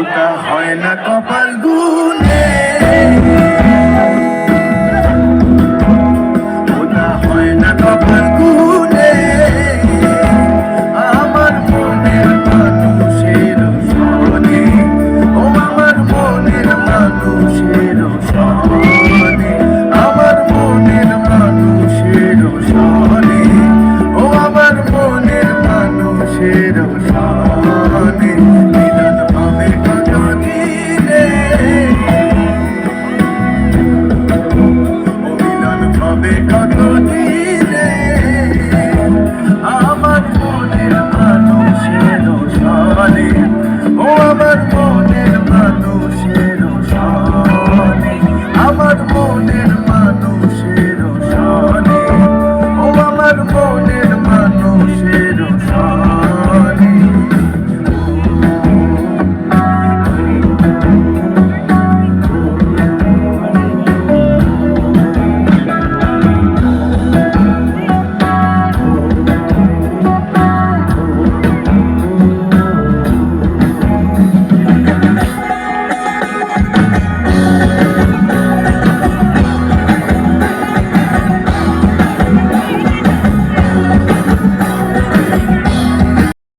ফুটা হয় না কপাল গু।